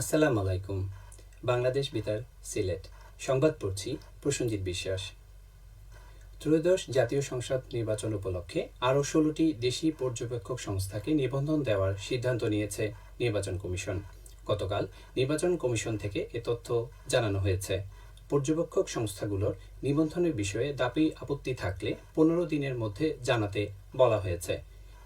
আসসালামু আলাইকুম। বাংলাদেশ বেতার সিলেট। সংবাদ পড়ছি প্রসেনজিৎ বিশ্বাস। ত্রয়োদশ জাতীয় সংসদ নির্বাচন উপলক্ষে আরও ষোলোটি দেশি পর্যবেক্ষক সংস্থাকে নিবন্ধন দেওয়ার সিদ্ধান্ত নিয়েছে নির্বাচন কমিশন। গতকাল নির্বাচন কমিশন থেকে এ তথ্য জানানো হয়েছে। পর্যবেক্ষক সংস্থাগুলোর নিবন্ধনের বিষয়ে দাবি আপত্তি থাকলে পনেরো দিনের মধ্যে জানাতে বলা হয়েছে।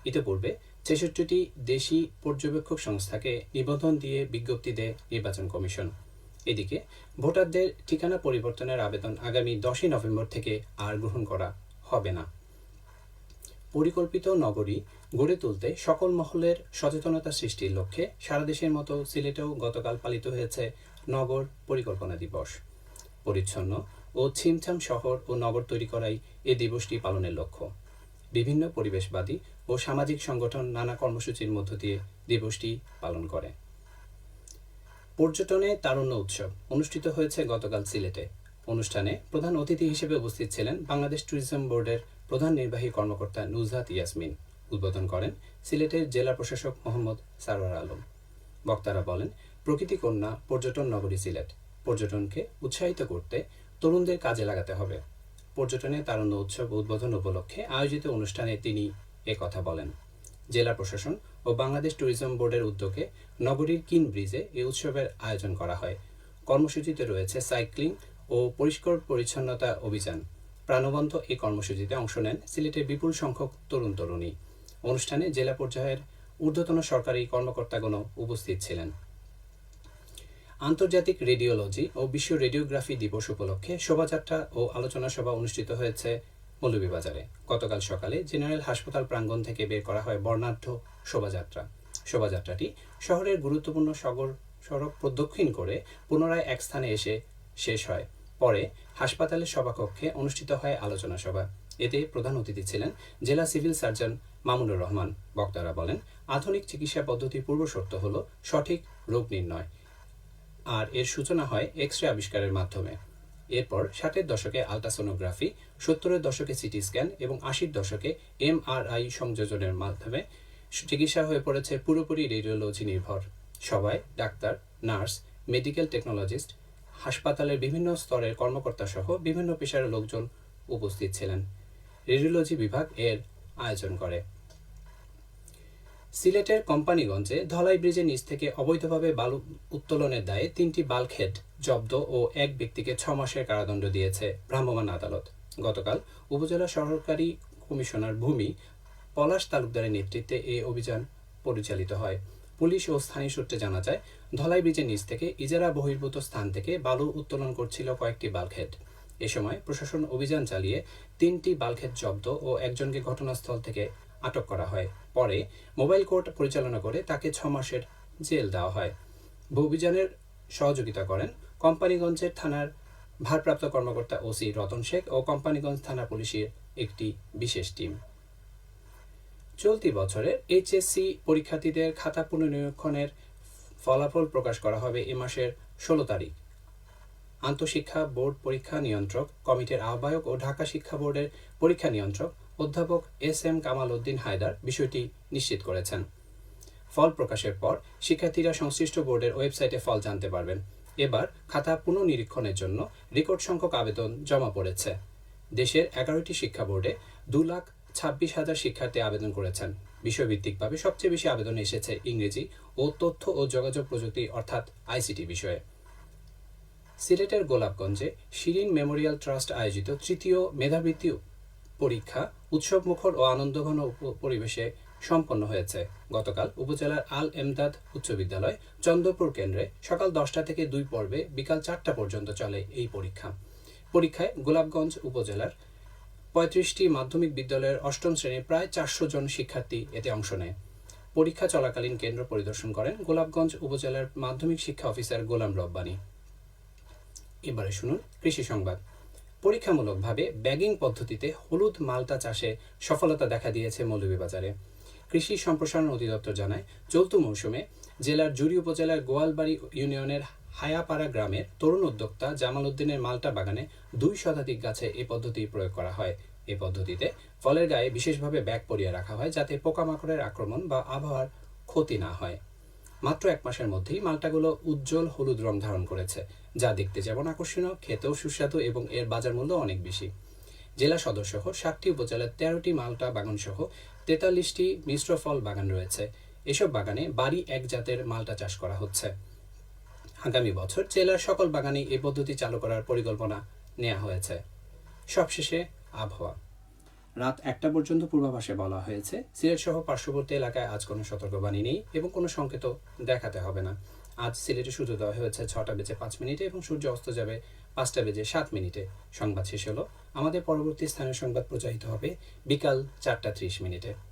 ইতিপূর্বে ছেষট্টিটি দেশি পর্যবেক্ষক সংস্থাকে নিবন্ধন দিয়ে বিজ্ঞপ্তি দেয় নির্বাচন কমিশন। এদিকে ভোটারদের ঠিকানা পরিবর্তনের আবেদন আগামী দশই নভেম্বর থেকে আর গ্রহণ করা হবে না। পরিকল্পিত নগরী গড়ে তুলতে সকল মহলের সচেতনতা সৃষ্টির লক্ষ্যে সারা দেশের মতো সিলেটেও গতকাল পালিত হয়েছে নগর পরিকল্পনা দিবস। পরিচ্ছন্ন ও ছিমছাম শহর ও নগর তৈরি করাই এ দিবসটি পালনের লক্ষ্য। বিভিন্ন পরিবেশবাদী ও সামাজিক সংগঠন নানা কর্মসূচির মধ্য দিয়ে দিবসটি পালন করে। পর্যটনে তারুণ্য উৎসব অনুষ্ঠিত হয়েছে গতকাল সিলেটে। অনুষ্ঠানে প্রধান অতিথি হিসেবে উপস্থিত ছিলেন বাংলাদেশ ট্যুরিজম বোর্ডের প্রধান নির্বাহী কর্মকর্তা নুজহাত ইয়াসমিন। উদ্বোধন করেন সিলেটের জেলা প্রশাসক মোহাম্মদ সারোয়ার আলম। বক্তারা বলেন, প্রকৃতি কন্যা পর্যটন নগরী সিলেট। পর্যটনকে উৎসাহিত করতে তরুণদের কাজে লাগাতে হবে। পর্যটনে তারুণ্য উৎসব উদ্বোধন উপলক্ষে আয়োজিত অনুষ্ঠানে তিনি কথা বলেন। জেলা প্রশাসন ও বাংলাদেশ ট্যুরিজম বোর্ডের উদ্যোগে নগরীর কিন ব্রিজে এই উৎসবের আয়োজন করা হয়। কর্মসূচিতে রয়েছে সাইক্লিং ও পরিষ্কার পরিচ্ছন্নতা অভিযান। প্রাণবন্ত এই কর্মসূচিতে অংশ নেন সিলেটের বিপুল সংখ্যক তরুণ তরুণী। অনুষ্ঠানে জেলা পর্যায়ের ঊর্ধ্বতন সরকারি কর্মকর্তাগণও উপস্থিত ছিলেন। আন্তর্জাতিক রেডিওলজি ও বিশ্ব রেডিওগ্রাফি দিবস উপলক্ষে শোভাযাত্রা ও আলোচনা সভা অনুষ্ঠিত হয়েছে মৌলভীবাজারে। গতকাল সকালে জেনারেল হাসপাতাল প্রাঙ্গণ থেকে বের করা হয় বর্ণাঢ্য শোভাযাত্রা। শোভাযাত্রাটি শহরের গুরুত্বপূর্ণ সগর সড়ক প্রদক্ষিণ করে পুনরায় এক স্থানে এসে শেষ হয়। পরে হাসপাতালের সভাকক্ষে অনুষ্ঠিত হয় আলোচনা সভা। এতে প্রধান অতিথি ছিলেন জেলা সিভিল সার্জন মামুনুর রহমান। বক্তারা বলেন, আধুনিক চিকিৎসা পদ্ধতির পূর্বশর্ত হল সঠিক রোগ নির্ণয়। আর এর সূচনা হয় এক্স রে আবিষ্কারের মাধ্যমে। এরপর ষাটের দশকে আলট্রাসোনোগ্রাফি, সত্তরের দশকে সিটি স্ক্যান এবং আশির দশকে এমআরআই সংযোজনের মাধ্যমে চিকিৎসা হয়ে পড়েছে পুরোপুরি রেডিওলজি নির্ভর। সবাই, ডাক্তার, নার্স, মেডিকেল টেকনোলজিস্ট, হাসপাতালের বিভিন্ন স্তরের কর্মকর্তা সহ বিভিন্ন পেশার লোকজন উপস্থিত ছিলেন। রেডিওলজি বিভাগ এর আয়োজন করে। সিলেটের কোম্পানিগঞ্জে ধলাই ব্রিজের নিচ থেকে অবৈধভাবে বালু উত্তোলনের দায়ে তিনটি বাল্কহেড জব্দ ও এক ব্যক্তিকে ছ মাসের কারাদণ্ড দিয়েছে ভ্রাম্যমাণ আদালত। গতকাল উপজেলা সরকারি কমিশনার ভূমি পলাশ তালুকদারের নেতৃত্বে এই অভিযান পরিচালিত হয়। পুলিশ ও স্থানীয় সূত্রে জানা যায়, ধলাই ব্রিজের নিচ থেকে ইজারা বহির্ভূত স্থান থেকে বালু উত্তোলন করছিল কয়েকটি বাল্কহেড এ সময় প্রশাসন অভিযান চালিয়ে তিনটি বাল্কহেড জব্দ ও একজনকে ঘটনাস্থল থেকে আটক করা হয়। পরে মোবাইল কোর্ট পরিচালনা করে তাকে ছ মাসের জেল দেওয়া হয়। অভিযানের সহযোগিতা করেন কোম্পানিগঞ্জের থানার ভারপ্রাপ্ত কর্মকর্তা ওসি রতন শেখ ও কোম্পানিগঞ্জ থানা পুলিশের একটি বিশেষ টিম। চলতি বছরের এইচএসসি পরীক্ষার্থীদের খাতা পুনর্নিরীক্ষণের ফলাফল প্রকাশ করা হবে এ মাসের ষোলো তারিখ। আন্তঃশিক্ষা বোর্ড পরীক্ষা নিয়ন্ত্রক কমিটির আহ্বায়ক ও ঢাকা শিক্ষা বোর্ডের পরীক্ষা নিয়ন্ত্রক অধ্যাপক এস এম কামাল উদ্দিন হায়দার বিষয়টি নিশ্চিত করেছেন। ফল প্রকাশের পর শিক্ষার্থীরা সংশ্লিষ্ট বোর্ডের ওয়েবসাইটে ফল জানতে পারবেন। এবার খাতা পুনর্নিরীক্ষণের জন্য রেকর্ড সংখ্যক আবেদন জমা পড়েছে। দেশের এগারোটি শিক্ষা বোর্ডে দু লাখ ছাব্বিশ হাজার শিক্ষার্থী আবেদন করেছেন। বিষয়ভিত্তিকভাবে সবচেয়ে বেশি আবেদন এসেছে ইংরেজি ও তথ্য ও যোগাযোগ প্রযুক্তি অর্থাৎ আইসিটি বিষয়ে। সিলেটের গোলাপগঞ্জে শিরিন মেমোরিয়াল ট্রাস্ট আয়োজিত তৃতীয় মেধাবৃত্তি পরীক্ষা উৎসব মুখর ও আনন্দঘন পরিবেশে সম্পন্ন হয়েছে। গতকাল উপজেলার আল এমদাদ উচ্চ বিদ্যালয় চন্দ্রপুর কেন্দ্রে সকাল দশটা থেকে দুই পর্বে বিকাল চারটা পর্যন্ত চলে এই পরীক্ষা। পরীক্ষায় গোলাপগঞ্জ উপজেলার পঁয়ত্রিশটি মাধ্যমিক বিদ্যালয়ের অষ্টম শ্রেণির প্রায় চারশো জন শিক্ষার্থী এতে অংশ নেয়। পরীক্ষা চলাকালীন কেন্দ্র পরিদর্শন করেন গোলাপগঞ্জ উপজেলার মাধ্যমিক শিক্ষা অফিসার গোলাম রব্বানী। এবারে শুনুন কৃষি সংবাদ। পরীক্ষামূলকভাবে ব্যাগিং পদ্ধতিতে হলুদ মালটা চাষে সফলতা দেখা দিয়েছে মৌলভীবাজারে। কৃষি সম্প্রসারণ অধিদপ্তর জানায়, চলতি মৌসুমে জেলার জুড়ি উপজেলার গোয়ালবাড়ি ইউনিয়নের হায়াপাড়া গ্রামের তরুণ উদ্যোক্তা জামাল উদ্দিনের মালটা বাগানে দুই শতাধিক গাছে এই পদ্ধতি প্রয়োগ করা হয়। এই পদ্ধতিতে ফলের গায়ে বিশেষভাবে ব্যাগ পরিয়ে রাখা হয় যাতে পোকামাকড়ের আক্রমণ বা আবহাওয়ার ক্ষতি না হয়। মাত্র এক মাসের মধ্যেই মালটাগুলো উজ্জ্বল হলুদ রং ধারণ করেছে, যা দেখতে যেমন আকর্ষণীয়, খেতেও সুস্বাদু এবং এর বাজার মূল্য অনেক বেশি। জেলা সদর সহ ষাটটি উপজেলার তেরোটি মালটা বাগান সহ তেতাল্লিশটি মিশ্র ফল বাগান রয়েছে। এসব বাগানে বাড়ি এক জাতের মালটা চাষ করা হচ্ছে। আগামী বছর জেলার সকল বাগানে এই পদ্ধতি চালু করার পরিকল্পনা নেওয়া হয়েছে। সবশেষে আবহাওয়া। রাত একটা পর্যন্ত পূর্বাভাসে বলা হয়েছে সিলেট সহ পার্শ্ববর্তী এলাকায় আজ কোনো সতর্কবাণী নেই এবং কোনো সংকেত দেখাতে হবে না। আজ সিলেটে সূর্য দেওয়া হয়েছে ছটা বেজে পাঁচ মিনিটে এবং সূর্য অস্ত যাবে পাঁচটা বেজে সাত মিনিটে। সংবাদ শেষ হলো। আমাদের পরবর্তী স্থানীয় সংবাদ প্রচারিত হবে বিকাল চারটা ত্রিশ মিনিটে।